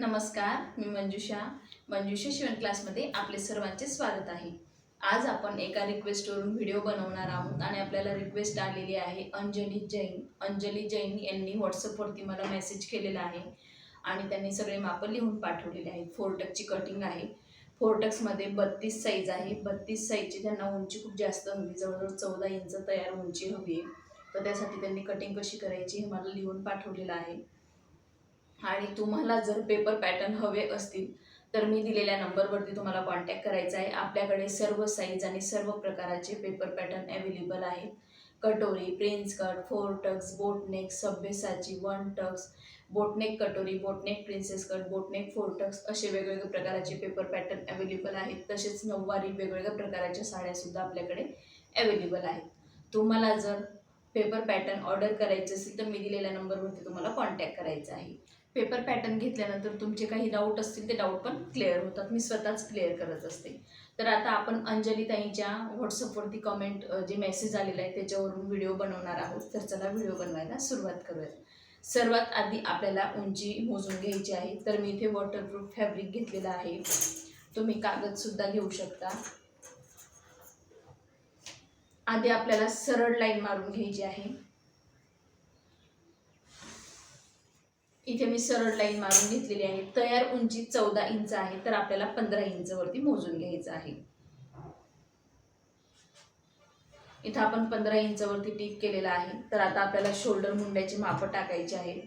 नमस्कार मी मंजुषा. मंजुषा शिवण क्लासमध्ये आपले सर्वांचे स्वागत आहे. आज आपण एका रिक्वेस्टवरून व्हिडिओ बनवणार आहोत आणि आपल्याला रिक्वेस्ट आलेली आहे अंजली जैन. अंजली जैन यांनी व्हॉट्सअपवरती मला मेसेज केलेला आहे आणि त्यांनी सगळे मापं लिहून पाठवलेले आहेत. फोरटकची कटिंग आहे. फोरटक्समध्ये बत्तीस साईज आहे. बत्तीस साईजची त्यांना उंची खूप जास्त हवी. जवळजवळ चौदा इंच तयार उंची हवी आहे. तर त्यासाठी त्यांनी कटिंग कशी करायची हे मला लिहून पाठवलेलं आहे. आणि तुम्हाला जर पेपर पॅटर्न हवे असतील तर मी दिलेल्या नंबरवरती तुम्हाला कॉन्टॅक्ट करायचा आहे. आपल्याकडे सर्व साईज आणि सर्व प्रकाराचे पेपर पॅटर्न अवेलेबल आहेत. कटोरी prince cut four tucks boatneck सभ्यसाची one tucks boat neck कटोरी boatneck princess cut boatneck four tucks असे वेगवेगळ्या प्रकाराचे पेपर पॅटर्न अवेलेबल आहेत. तसेच नऊवारी वेगवेगळ्या प्रकाराच्या साड्यासुद्धा आपल्याकडे अवेलेबल आहेत. तुम्हाला जर पेपर पॅटर्न ऑर्डर करायचे असेल तर मी दिलेल्या नंबरवरती तुम्हाला कॉन्टॅक्ट करायचा आहे. पेपर पॅटर्न घेतल्यानंतर तुमचे काही डाऊट असतील ते डाऊट पण क्लिअर होतात. मी स्वतःच क्लिअर करत असते. तर आता आपण अंजली ताईच्या व्हॉट्सअपवरती कमेंट जे मेसेज आलेला आहे त्याच्यावरून व्हिडिओ बनवणार आहोत. तर चला व्हिडिओ बनवायला सुरुवात करूयात. सर्वात आधी आपल्याला उंची मोजून घ्यायची आहे. तर मी इथे वॉटरप्रूफ फॅब्रिक घेतलेला आहे. तुम्ही कागदसुद्धा घेऊ शकता. आधी आपल्याला सरळ लाईन मारून घ्यायची आहे. इथे मी सरळ लाईन मारून घेतलेली आहे तयार उंची चौदा इंच आहे तर आपल्याला पंधरा इंच वरती मोजून घ्यायचं आहे. इथं आपण पंधरा इंच वरती टिक केलेला आहे. तर आता आपल्याला शोल्डर मुंड्याचे माप टाकायचे आहे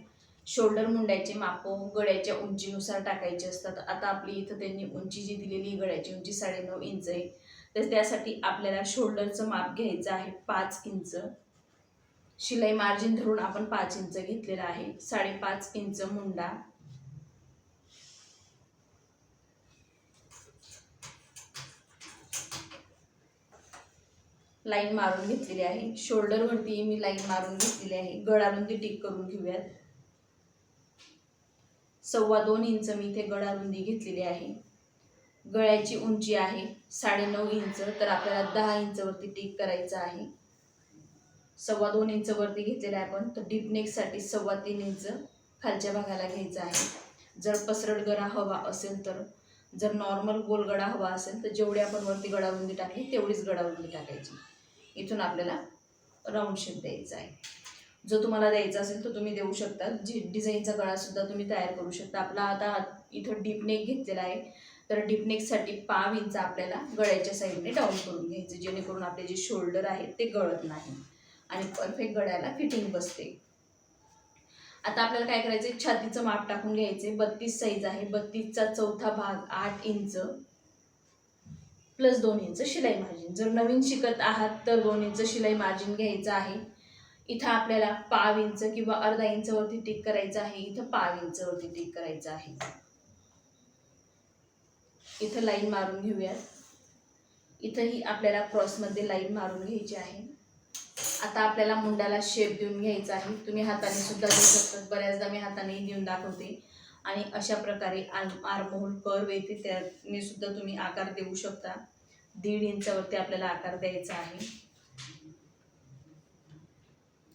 शोल्डर मुंड्याचे माप गळ्याच्या उंचीनुसार टाकायचे असतात. आता आपली इथं त्यांनी उंची जी दिलेली गळ्याची उंची साडेनऊ इंच आहे. तर त्यासाठी आपल्याला शोल्डरचं माप घ्यायचं आहे पाच इंच. शिलाई मार्जिन धरून आपण पाच इंच घेतलेला आहे. साडेपाच इंच मुंडा. लाईन मारून घेतलेली आहे. शोल्डरवरती मी लाईन मारून घेतलेली आहे. गळारुंदी टिक करून घेऊयात. सव्वा दोन इंच मी इथे गळारुंदी घेतलेली आहे. गळ्याची उंची आहे साडेनऊ इंच तर आपल्याला दहा इंचवरती टिक करायचं आहे. सव्वा दोन इंच वरती घेतलेलं आहे आपण. तर डीप नेकसाठी सव्वा तीन इंच खालच्या भागाला घ्यायचं आहे. जर पसरट गळा हवा असेल तर जर नॉर्मल गोल गळा हवा असेल तर जेवढी आपण वरती गळारुंदी टाकली तेवढीच गळारुंदी टाकायची. इथून आपल्याला राऊंड शेप द्यायचा आहे. जो तुम्हाला द्यायचा असेल तो तुम्ही देऊ शकता. जी डिझाईनचा गळासुद्धा तुम्ही तयार करू शकता. आपला आता इथं डीपनेक घेतलेला आहे. तर डीपनेकसाठी पाव इंच आपल्याला गळ्याच्या साईडने डाऊन करून घ्यायचं. जेणेकरून आपले जे शोल्डर आहेत ते गळत नाही. आणि परफेक्ट गळ्याला फिटिंग बसते. आता आपल्याला काय करायचं? छातीचं माप टाकून घ्यायचे. बत्तीस साईज आहे. बत्तीसचा चौथा भाग आठ इंच प्लस दोन इंच शिलाई मार्जिन जर नवीन शिकत आहात तर दोन इंच शिलाई मार्जिन घ्यायचं आहे. इथं आपल्याला पाव इंच किंवा अर्धा इंचवरती टिक करायचं आहे. इथं पाव इंचवरती टिक करायचं आहे. इथं लाईन मारून घेऊयात. इथंही आपल्याला क्रॉसमध्ये लाईन मारून घ्यायची आहे. आता आपल्याला मुंड्याला शेप देऊन घ्यायचा आहे. तुम्ही हाताने सुद्धा देऊ शकतात बऱ्याचदा मी हाताने देऊन दाखवते. आणि अशा प्रकारे आर्म आर्महोल कर्व येते त्याने सुद्धा तुम्ही आकार देऊ शकता. दीड इंचावरती आपल्याला आकार द्यायचा आहे.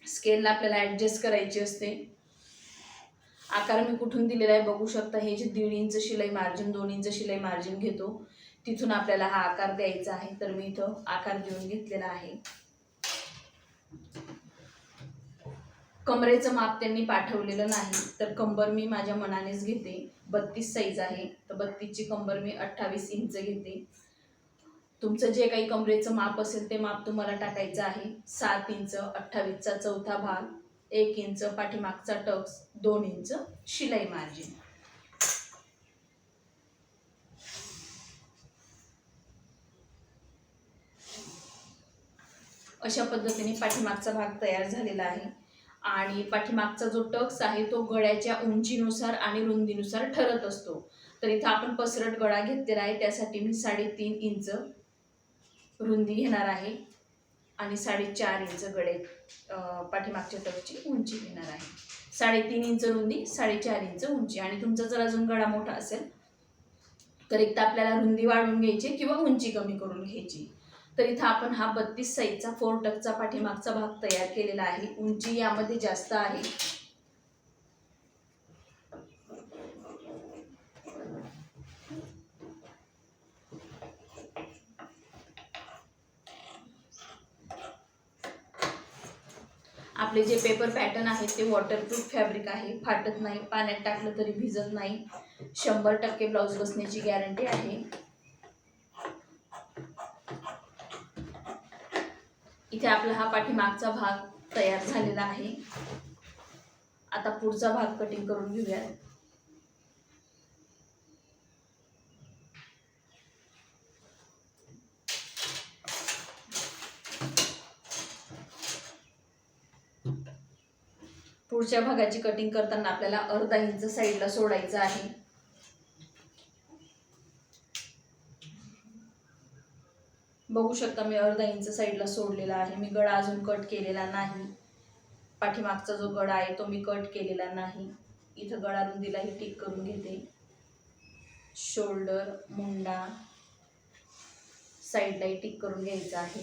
स्केलला आपल्याला ॲडजस्ट करायची असते. आकार मी कुठून दिलेला आहे बघू शकता. हे जे दीड इंच शिलाई मार्जिन दोन इंच शिलाई मार्जिन घेतो तिथून आपल्याला हा आकार द्यायचा आहे. तर मी इथं आकार देऊन घेतलेला आहे. कमरेचं माप त्यांनी पाठवलेलं नाही तर कंबर मी माझ्या मनानेच घेते. बत्तीस साईज आहे तर बत्तीसची कंबर मी अठ्ठावीस इंच घेते. तुमचं जे काही कमरेचं माप असेल ते माप तुम्हाला टाकायचं आहे. सात इंच अठ्ठावीसचा चौथा भाग एक इंच पाठीमागचा टक्स दोन इंच शिलाई मार्जिन अशा पद्धतीने पाठीमागचा भाग तयार झालेला आहे. आणि पाठीमागचा जो टक्स आहे तो गळ्याच्या उंचीनुसार आणि रुंदीनुसार ठरत असतो. तर इथं आपण पसरट गळा घेतलेला आहे. त्यासाठी मी साडेतीन इंच रुंदी घेणार आहे. आणि साडेचार इंच गळे पाठीमागच्या टकची उंची घेणार आहे. साडेतीन इंच रुंदी साडेचार इंच उंची. आणि तुमचा जर अजून गळा मोठा असेल तर एक तर आपल्याला रुंदी वाढवून घ्यायची किंवा उंची कमी करून घ्यायची. तर इथं आपण हा बत्तीस साईजचा फोर टकचा पाठीमागचा भाग तयार केलेला आहे. उंची यामध्ये जास्त आहे. आपले जे पेपर पॅटर्न आहे ते वॉटरप्रूफ फॅब्रिक आहे. फाटत नाही पाण्यात टाकलं तरी भिजत नाही. शंभर टक्के ब्लाऊज बसण्याची गॅरंटी आहे. इथे आपला हा पाठीमागचा भाग तयार झालेला आहे. आता पुढचा भाग कटिंग करून घेऊया. पुढच्या भागाची कटिंग करताना आपल्याला अर्धा इंच साईडला सोडायचं आहे. बघू शकता मी अर्धा इंच साईडला सोडलेला आहे. मी गळा अजून कट केलेला नाही. पाठीमागचा जो गळा आहे तो मी कट केलेला नाही. इथं गळा रुंदीलाही टिक करून घेते. शोल्डर मुंडा साईडलाही टिक करून घ्यायचा आहे.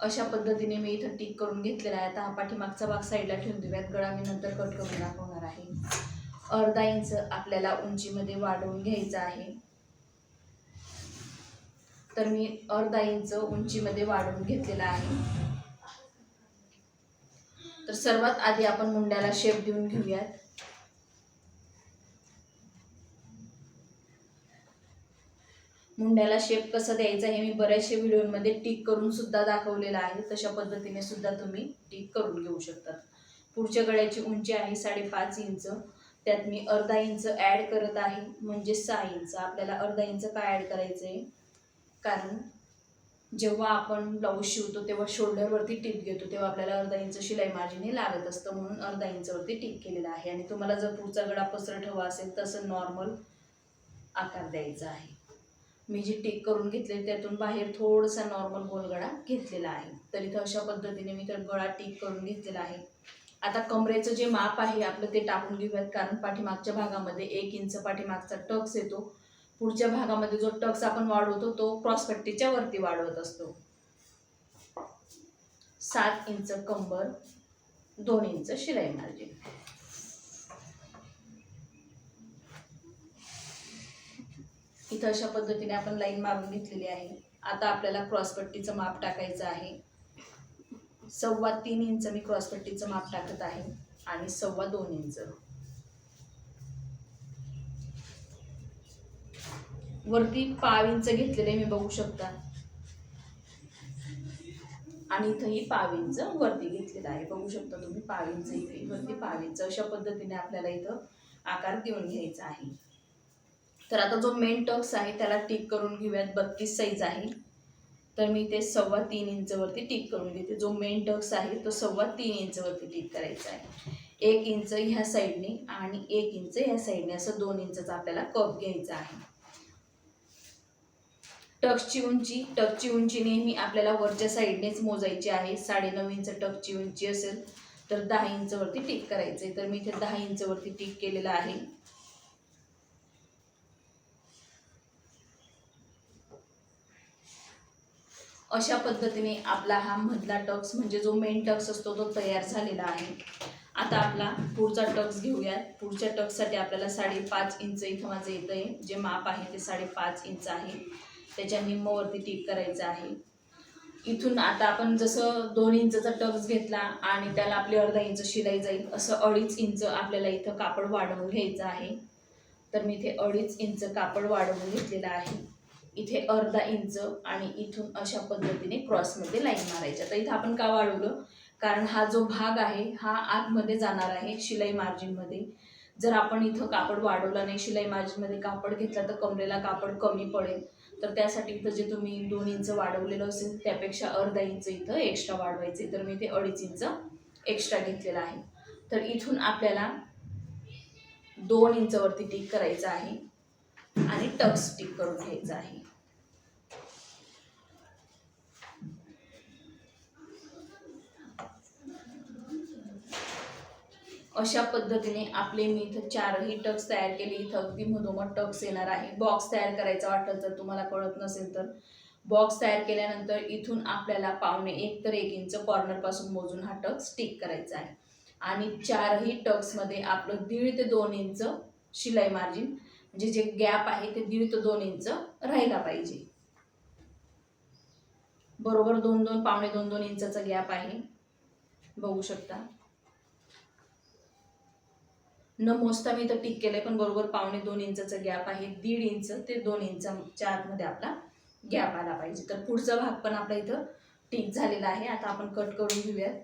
अशा पद्धतीने मी इथं टिक करून घेतलेला आहे. आता हा पाठीमागचा भाग साईडला ठेवून देऊयात. गळा मी नंतर कट करून दाखवणार आहे. अर्धा इंच आपल्याला उंचीमध्ये वाढवून घ्यायचा आहे. तर मी अर्धा इंच उंचीमध्ये वाढवून घेतलेला आहे. तर सर्वात आधी आपण मुंड्याला शेप देऊन घेऊयात. मुंड्याला शेप कसा द्यायचा हे मी बऱ्याचशा व्हिडिओमध्ये टिक करून सुद्धा दाखवलेलं आहे. तशा पद्धतीने सुद्धा तुम्ही टिक करून घेऊ शकतात पुढच्या गळ्याची उंची आहे साडेपाच इंच. त्यात मी अर्धा इंच ॲड करत आहे म्हणजे सहा इंच. आपल्याला अर्धा इंच काय ॲड करायचं आहे कारण जेव्हा आपण ब्लाऊज शिवतो तेव्हा शोल्डरवरती टिप घेतो तेव्हा आपल्याला अर्धा इंच शिलाई मार्जिन हे लागत असतं म्हणून अर्धा इंचवरती टिप केलेला आहे. आणि तुम्हाला जर पुढचा गळा पसरट हवा असेल तसं नॉर्मल आकार द्यायचा आहे. मी जी टिक करून घेतले त्यातून बाहेर थोडासा नॉर्मल गोलगडा घेतलेला आहे. तर इथं अशा पद्धतीने मी तर गळा टिक करून घेतलेला आहे. आता कमरेचं जे माप आहे आपलं ते टाकून घेऊयात. कारण पाठीमागच्या भागामध्ये एक इंच पाठीमागचा टक्स येतो. पुढच्या भागामध्ये जो टक्स आपण वाढवतो तो क्रॉसपट्टीच्या वरती वाढवत असतो. सात इंच कंबर दोन इंच शिलाई मार्जिन इथं अशा पद्धतीने आपण लाईन मारून घेतलेली आहे. आता आपल्याला क्रॉसपट्टीचं माप टाकायचं आहे. सव्वा तीन इंच मी क्रॉसपट्टीचं माप टाकत आहे आणि सव्वा दोन इंच. वरती पाव इंच घेतलेले मी बघू शकता. आणि इथंही पाव इंच वरती घेतलेला आहे. बघू शकता तुम्ही पाव इंच इथे वरती पाव इंच. अशा पद्धतीने आपल्याला इथं आकार देऊन घ्यायचा आहे. तर आता जो मेन टक्स आहे त्याला टिक करून घेऊयात. बत्तीस साईज आहे. तर मी ते सव्वा तीन इंचवरती टिक करून घेते. जो मेन टक्स आहे तो सव्वा तीन इंचवरती टिक करायचा आहे. एक इंच ह्या साईडने आणि एक इंच ह्या साईडने असं दोन इंचचा आपल्याला कप घ्यायचा आहे. टक्सची उंची. टक्सची उंची नेहमी आपल्याला वरच्या साईडनेच मोजायची आहे. साडेनऊ इंच टक्सची उंची असेल तर दहा इंचवरती टिक करायचं आहे तर मी इथे दहा इंचवरती टिक केलेलं आहे. अशा पद्धतीने आपला हा मधला टक्स म्हणजे जो मेन टक्स असतो तो तयार झालेला आहे. आता आपला पुढचा टक्स घेऊयात. पुढच्या टक्ससाठी आपल्याला साडेपाच इंच इथं माझं येतं आहे जे माप आहे ते साडेपाच इंच आहे. त्याच्या निम्मवरती टिक करायचं आहे. इथून आता आपण जसं दोन इंचचा टक्स घेतला आणि त्याला आपली अर्धा इंच शिलाई जाईल असं अडीच इंच आपल्याला इथं कापड वाढवून घ्यायचं आहे. तर मी इथे अडीच इंच कापड वाढवून घेतलेलं आहे. इथे अर्धा इंच आणि इथून अशा पद्धतीने क्रॉसमध्ये लाईन मारायच्या. तर इथं आपण का वाढवलं? कारण हा जो भाग आहे हा आतमध्ये जाणार आहे शिलाई मार्जिनमध्ये जर आपण इथं कापड वाढवला नाही शिलाई मार्जिनमध्ये कापड घेतला तर कमरेला कापड कमी पडेल. तर त्यासाठी इथं जे तुम्ही दोन इंच वाढवलेलं असेल त्यापेक्षा अर्धा इंच इथं एक्स्ट्रा वाढवायचे. तर मी ते अडीच इंच एक्स्ट्रा घेतलेलं आहे. तर इथून आपल्याला दोन इंचवरती टिक करायचं आहे आणि टक्स टिक करून घ्यायचं आहे. अशा पद्धतीने आपले मी इथं चारही टक्स तयार केले. इथं अगदी मधोमध टक्स येणार आहे. बॉक्स तयार करायचा वाटलं जर तुम्हाला कळत नसेल तर. बॉक्स तयार केल्यानंतर इथून आपल्याला पावणे एक तर एक इंच कॉर्नरपासून मोजून हा टक्स स्टिक करायचा आहे. आणि चारही टक्समध्ये आपलं दीड ते दोन इंच शिलाई मार्जिन म्हणजे जे गॅप आहे ते दीड ते दोन इंच राहायला पाहिजे. बरोबर दोन दोन पावणे दोन दोन इंचाचा गॅप आहे. बघू शकता. न मोजता मी इथं टिक केलंय पण बरोबर पावणे दोन इंचाचा गॅप आहे दीड इंच ते दोन इंचाच्या आतमध्ये आपला गॅप आला पाहिजे. तर पुढचा भाग पण आपला इथं टिक झालेला आहे. आता आपण कट करून घेऊयात.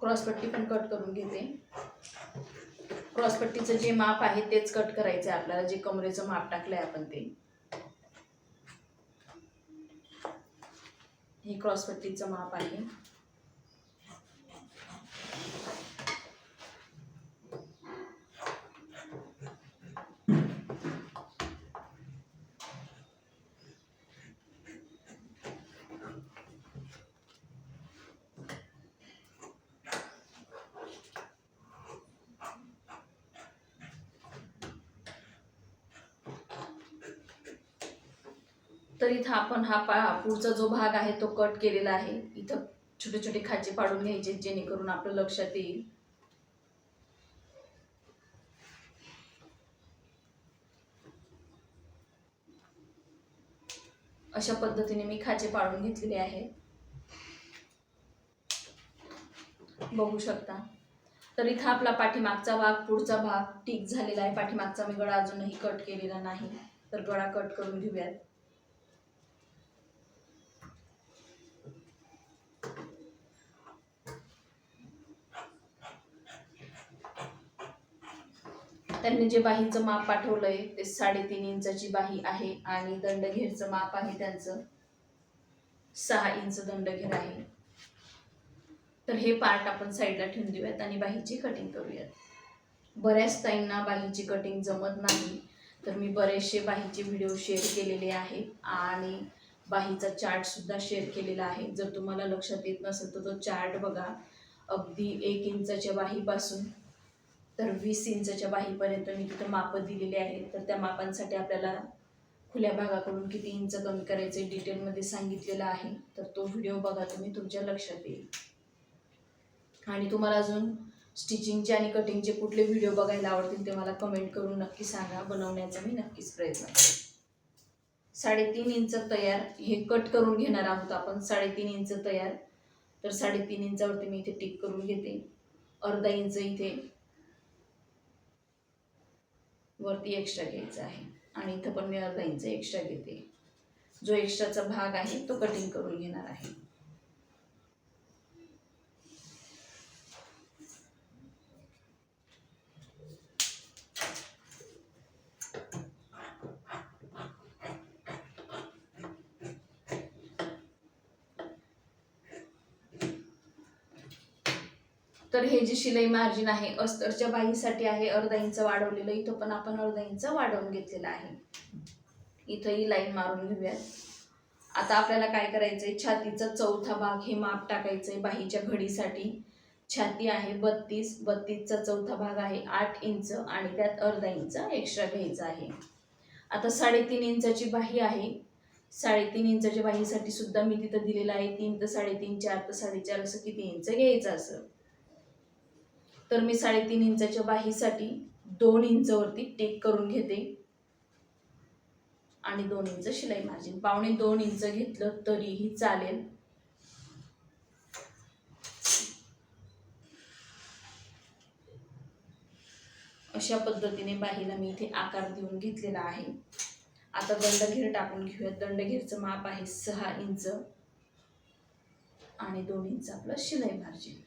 क्रॉसपट्टी पण कट करून घेते. क्रॉसपट्टीचं जे माप आहे तेच कट करायचं आहे आपल्याला जे कमरेचं माप टाकलंय आपण ते. हे क्रॉसपट्टीचं माप आहे. तर इथं आपण हा पा पुढचा जो भाग आहे तो कट केलेला आहे. इथं छोटे छोटे खाचे पाडून घ्यायचे जेणेकरून आपलं लक्षात येईल. अशा पद्धतीने मी खाचे पाडून घेतलेले आहे. बघू शकता. तर इथं आपला पाठीमागचा भाग पुढचा भाग ठीक झालेला आहे. पाठीमागचा मी गळा अजूनही कट केलेला नाही. तर गळा कट करून घेऊयात. त्यांनी जे बाहीचं माप पाठवलंय ते साडेतीन इंचाची बाही आहे आणि दंडघेरचं माप आहे त्यांचं सहा इंच दंडघेर आहे. तर हे पार्ट आपण साईडला ठेवून देऊयात आणि बाहीची कटिंग करूयात. बऱ्याच ताईंना बाहीची कटिंग जमत नाही तर मी बरेचसे बाहीचे व्हिडिओ शेअर केलेले आहेत आणि बाहीचा चार्टसुद्धा शेअर केलेला आहे. जर तुम्हाला लक्षात येत नसेल तर तो चार्ट बघा. अगदी एक इंचाच्या बाहीपासून तर वीस इंचच्या बाहीपर्यंत मी तिथं मापं दिलेली आहेत. तर त्या मापांसाठी आपल्याला खुल्या भागाकडून किती इंच कमी करायचे डिटेलमध्ये सांगितलेलं आहे. तर तो व्हिडिओ बघा तुम्ही तुमच्या लक्षात येईल. आणि तुम्हाला अजून स्टिचिंगचे आणि कटिंगचे कुठले व्हिडिओ बघायला आवडतील ते मला कमेंट करून नक्की सांगा. बनवण्याचा मी नक्कीच प्रयत्न करेन. साडेतीन इंच तयार हे कट करून घेणार आहोत आपण. साडेतीन इंच तयार. तर साडेतीन इंचावरती मी इथे टिक करून घेते. अर्धा इंच इथे. वरती एक्स्ट्रा घ्यायचा आहे. आणि इथं पण मी अर्धा इंच एक्स्ट्रा घेते. जो एक्स्ट्राचा भाग आहे तो कटिंग करून घेणार आहे. तर हे जे शिलाई मार्जिन आहे अस्तरच्या बाहीसाठी आहे अर्धा इंच वाढवलेलं इथं पण आपण अर्धा इंच वाढवून घेतलेलं आहे. इथंही लाईन मारून घेऊयात. आता आपल्याला काय करायचंय छातीचा चौथा भाग हे माप टाकायचंय बाहीच्या घडीसाठी. छाती आहे बत्तीस बत्तीसचा चौथा भाग आहे आठ इंच आणि त्यात अर्धा इंच एक्स्ट्रा घ्यायचा आहे. आता साडेतीन इंचाची बाही आहे. साडेतीन इंचाच्या बाहीसाठी सुद्धा मी तिथं दिलेलं आहे. तीन तर साडेतीन चार तर साडेचार असं किती इंच घ्यायचं असं. तर मी साडेतीन इंचाच्या बाहीसाठी दोन इंचवरती टेक करून घेते. आणि दोन इंच शिलाई मार्जिन पावणे दोन इंच घेतलं तरीही चालेल. अशा पद्धतीने बाहीला मी इथे आकार देऊन घेतलेला आहे. आता दंडघेर टाकून घेऊयात. दंडघेरचं माप आहे सहा इंच. आणि दोन इंच आपलं शिलाई मार्जिन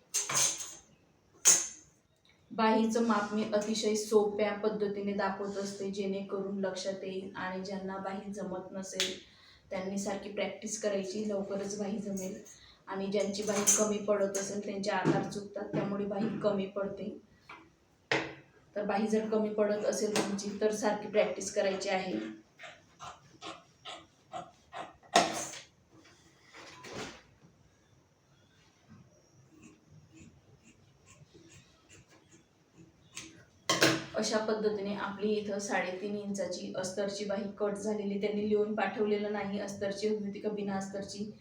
बाहीचं माप मी अतिशय सोप्या पद्धतीने दाखवत असते जेणेकरून लक्षात येईल आणि ज्यांना बाही जमत नसेल त्यांनी सारखी प्रॅक्टिस करायची लवकरच बाही जमेल. आणि ज्यांची बाही कमी पडत असेल त्यांचे आकार चुकतात त्यामुळे बाही कमी पडते. तर बाही जर कमी पडत असेल तुमची तर सारखी प्रॅक्टिस करायची आहे. अशा पद्धतीने आपली इथं साडेतीन इंचाची अस्तरची बाही कट झालेली त्यांनी लिहून पाठवलेलं नाही अस्तरची होती का बिना अस्तरची?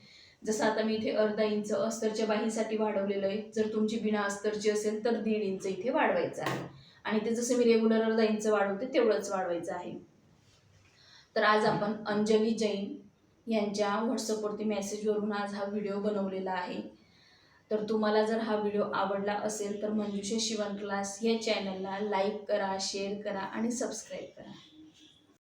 जसं आता मी इथे अर्धा इंच अस्तरच्या बाहीसाठी वाढवलेलं आहे जर तुमची बिना अस्तरची असेल तर दीड इंच इथे वाढवायचं आहे. आणि ते जसं मी रेग्युलर अर्धा इंच वाढवते तेवढंच वाढवायचं आहे. तर आज आपण अंजली जैन यांच्या व्हॉट्सअपवरती मेसेजवरून आज हा व्हिडिओ बनवलेला आहे. तर तुम्हाला जर हा व्हिडिओ आवडला असेल तर मंजुषा शिवण क्लास या चॅनलला लाईक करा शेअर करा आणि सबस्क्राईब करा.